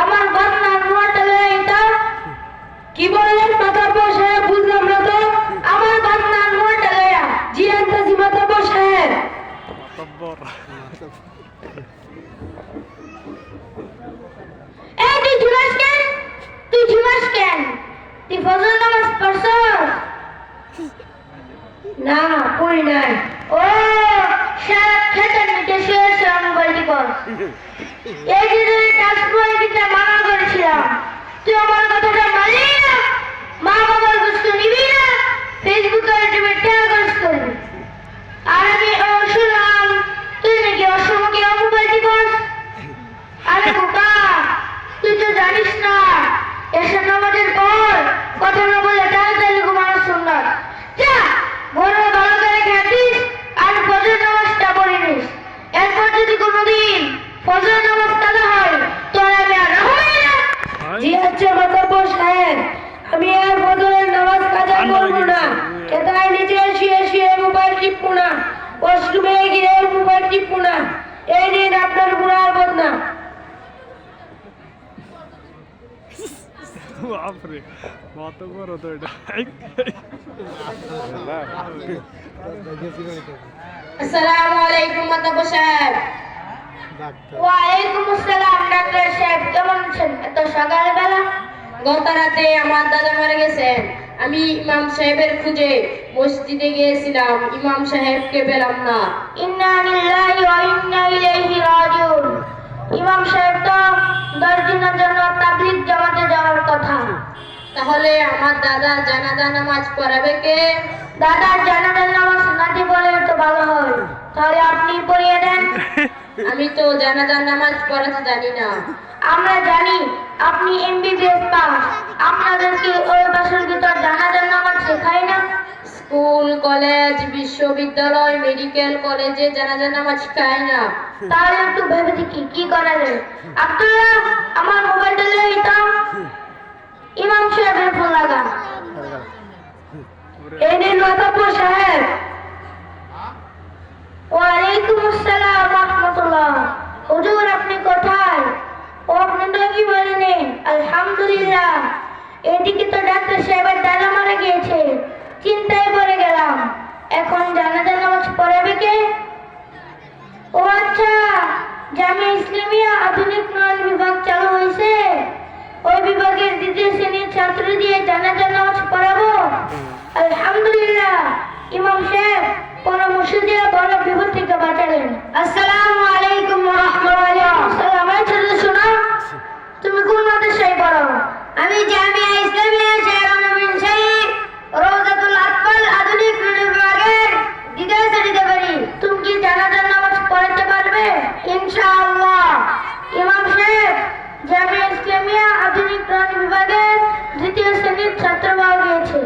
আমার বান্নার নোয়াটা এটা। কি বললেন মাতাব্বর সাহেব, বুঝলাম না তো? আমার বান্নার নোয়াটা লয়া জি আনতাছি মাতব্বর এই, তুই ঝুলাস কেন? তুই ঝুলাস কেন? তুই ফজর নামাজ পড়ছস? না, পড়ি নাই। কর এই যে তুই টাচপুরে দিতে মানা করেছিলাম। তুই আমার কথাটা মানলি না। মা বাবার বস্তু নিবি না। ফেসবুক আর টেয়ার করবি আর আমি ও শুনলাম তুই নাকি অসমকে অমুবাইতি করস আরে বোকা তুই তো জানিস না এসে নামাজের পর কথা না বলে তাড়াতাড়ি ঘুমানোর সুন্দর যা ভোরে ভালো করে খেতিস আর ফজর নামাজটা পড়ে নিস এরপর যদি কোনোদিন ফজর নামাজ কাদা হয় তোর আমি আর রাখবই না। জি হচ্ছে মাতাব্বর সাহেব। আমি আর ফজরের নামাজ কাজা করব না। কেতায় নিচে শুয়ে শুয়ে মোবাইল টিপবো না। ওয়াশরুমে গিয়ে মোবাইল টিপবো না। এই দিন আপনার বুড়ার বদনা বাপরে মাতব্বর হতো এটা। আসসালামু আলাইকুম মাতাব্বর সাহেব। ওয়ালাইকুম আসসালাম ডাক্তার সাহেব কেমন আছেন? এত সকালবেলা? গত রাতে আমার দাদা মারা গেছেন। আমি ইমাম সাহেবের খুঁজে মসজিদে গিয়েছিলাম। ইমাম সাহেবকে পেলাম না। ইন্না লিল্লাহি ওয়া ইন্না ইলাইহি রাজিউন। ইমাম সাহেব তো দশ দিনের জন্য তাবলিগ জামাতে যাওয়ার কথা। তাহলে আমার দাদা জানাজা নামাজ পড়াবে কে? দাদা জানাজা নামাজ নাতি বলে তো ভালো হয় তাহলে আপনি পড়িয়ে দেন আমি তো জানাজার নামাজ পড়াতে জানি না। আমরা জানি আপনি এমবিবিএস পাস। আপনাদেরকে ওই বাসার ভিতর জানাজার নামাজ শেখায় না। স্কুল কলেজ বিশ্ববিদ্যালয় মেডিকেল কলেজে জানাজার নামাজ শেখায় না। তাহলে একটু ভেবে দেখি কি করা যায়। আব্দুল্লাহ আমার মোবাইলটা লই তো ইমাম সাহেবের ফোন লাগা এই নিন সাহেব। ওয়ালাইকুম আসসালাম রহমতুল্লাহ। হুজুর আপনি কোথায়? ও কি বলেনি আলহামদুলিল্লাহ। এদিকে তো ডাক্তার সাহেবের দাদা মারা গিয়েছে। চিন্তায় পড়ে গেলাম। এখন জানাজা নামাজ পড়াবে কে? ও আচ্ছা জামিয়া ইসলামিয়া আধুনিক বিভাগ চালু হয়েছে। ওই বিভাগের দ্বিতীয় শ্রেণির ছাত্র দিয়ে জানাজা নামাজ পড়াবো? আলহামদুলিল্লাহ। ছাত্র পাওয়া গিয়েছে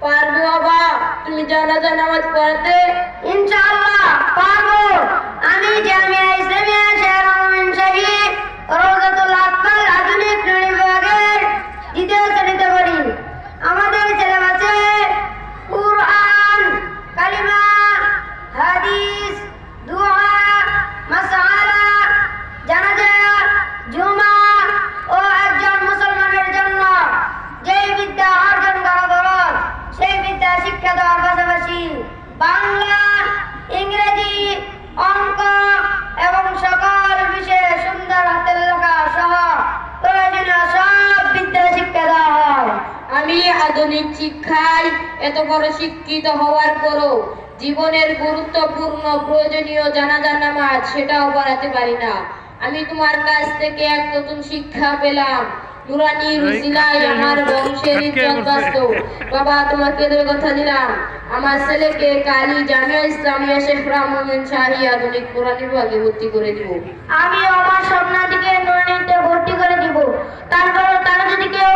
পারব বাবা তুমি জানাজা নামাজ পড়াতে? ইনশাআল্লাহ আমি জামিয়া ইসলামিয়া শেখ আধুনিক শিক্ষায় এত বড় শিক্ষিত হওয়ার পরও জীবনের গুরুত্বপূর্ণ প্রয়োজনীয় জানাজার নামাজ সেটাও বাড়াতে পারি না। আমি তোমার কাছ থেকে এক নতুন শিক্ষা পেলাম। নুরানি রুসিলাই আমার বংশের ইজ্জত বাবা তোমাকে এদের কথা দিলাম। আমার ছেলেকে কালি জামিয়া ইসলামিয়া শেখ রামুদ্দিন শাহী আধুনিক কোরআন বিভাগে ভর্তি করে দিব। আমি আমার স্বপ্নাটিকে নুরানিতে ভর্তি করে দিব। তারপর তারা যদি কেউ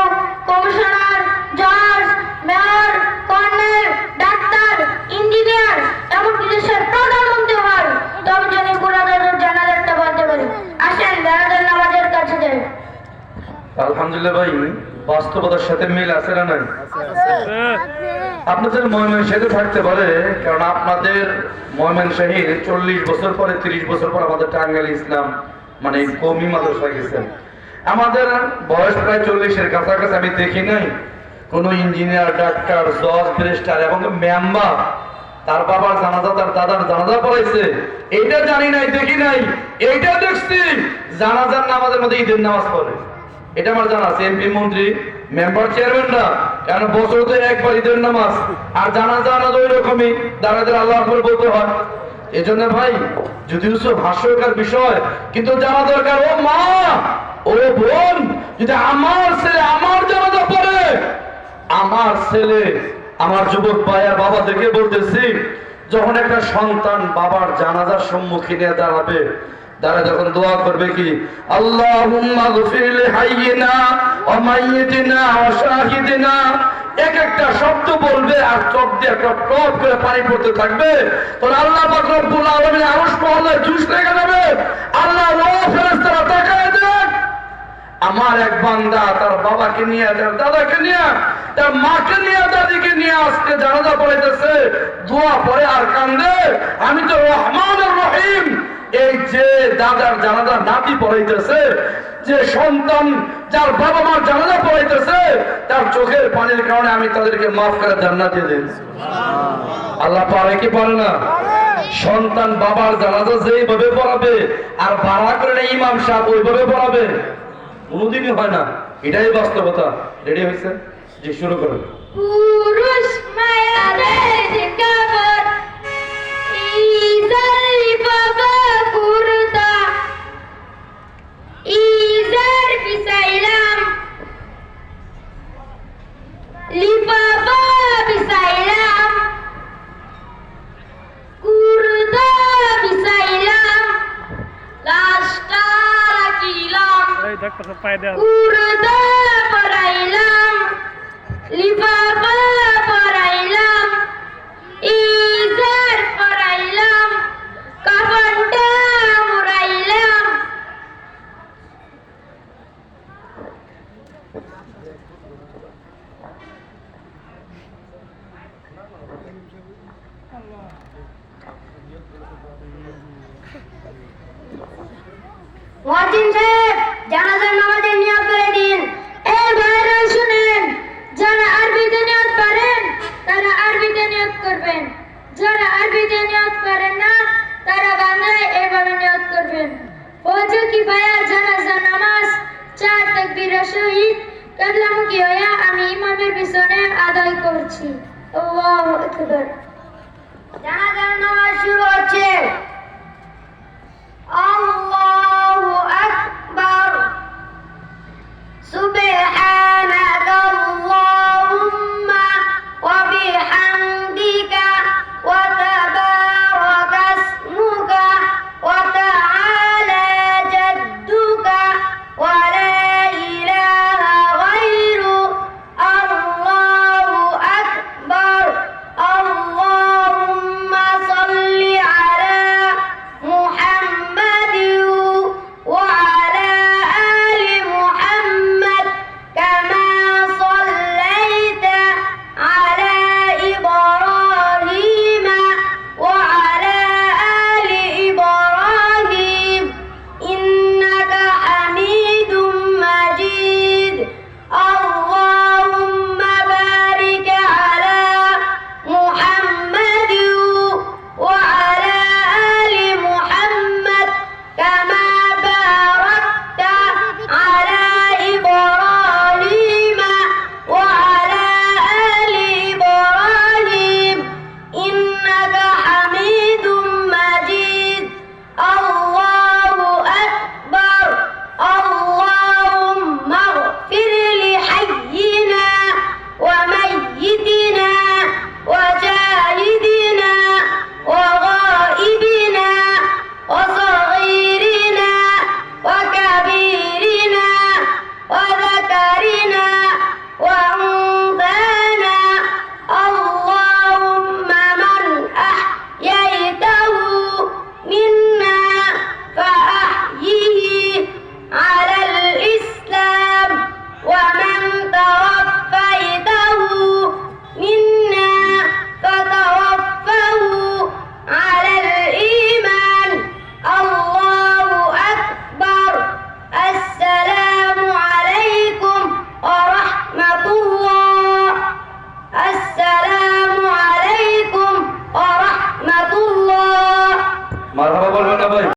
কমিশনার জজ মেয়র কর্নেল ডাক্তার ইঞ্জিনিয়ার এমনকি দেশের প্রধানমন্ত্রী হয় তবে যদি পুরাদের জানাজারটা বলতে পারি আসেন জানাজার নামাজের কাছে যাই আলহামদুলিল্লাহ ভাই, বাস্তবতার সাথে মিল আছে না নাই? আপনাদের ময়মন সেতু থাকতে পারে, কারণ আপনাদের ময়মন শাহীর চল্লিশ বছর পরে, তিরিশ বছর পর আমাদের টাঙ্গাইল ইসলাম মানে কমি মাদ্রাসা গেছেন আমাদের বয়স প্রায় চল্লিশের কাছাকাছি, আমি দেখি নাই। কোন ইঞ্জিনিয়ার, ডাক্তার, জজ, ব্যারিস্টার এবং মেম্বার, তার বাবার জানাজা, তার দাদার জানাজা পড়াইছে। এইটা জানি নাই, দেখি নাই। এইটা দেখছি, জানাজার নামাজের মধ্যে ঈদের নামাজ পড়ে। এটা আমার জানা আছে, এমপি মন্ত্রী, মেম্বার চেয়ারম্যানরা কেন বছর তো একবার ঈদের নামাজ, আর জানাজা আনাজ ওই রকমই, দাঁড়াদের আল্লাহ আকবর বলতে হয়। এজন্য ভাই, যদি হাস্যকর বিষয়, কিন্তু জানা দরকার, ও মা, ও বোন, যদি আমার ছেলে আমার জানাজা পড়ে, আমার ছেলে, আমার যুবক ভাই আর বাবাদেরকে বলতেছি, যখন একটা সন্তান বাবার জানাজার সম্মুখীনে দাঁড়াবে তারা যখন দোয়া করবে কি? এক একটা শব্দ বলবে আর চোখ দিয়ে টপ করে পানি পড়তে থাকবে। আল্লাহ মহল্লায় জুস আল্লাহ তাকায় দেখ। আমার এক বান্দা তার বাবাকে নিয়ে, তার দাদাকে নিয়ে, তার মাকে নিয়ে, দাদিকে নিয়ে আজকে জানাজা পড়াইতেছে। দোয়া পড়ে আর কান্দে। আমি তো রহমান রহিম। এই যে দাদার জানাজা নাতি পড়াইতেছে, যে সন্তান যার বাবা মার জানাজা পড়াইতেছে, তার চোখের পানির কারণে আমি তাদেরকে মাফ করে জান্নাত দিই আল্লাহ পারে কি পারে না? সন্তান বাবার জানাজা যেইভাবে পড়াবে, আর ভাড়া করে না ইমাম সাহেব ওইভাবে পড়াবে, কোনোদিনই হয় না। এটাই বাস্তবতা। রেডি হয়েছে? জি, শুরু করুন। পুরুষ মায়াদের spider. Kurda parailam, libaba parailam, izar parailam, kavanta murailam. Allah. যারা যে নিয়ত করেন না, তারা বাংলায় এভাবে নিয়ত করবেন। ফজু কি ভাইয়া, জানাজা, নামাজ, চার তাকবীরের শহীদ কেবলামুখী হইয়া আমি ইমামের পিছনে আদায় করছি। আল্লাহু আকবার। জানাজার নামাজ শুরু হচ্ছে। আল্লাহ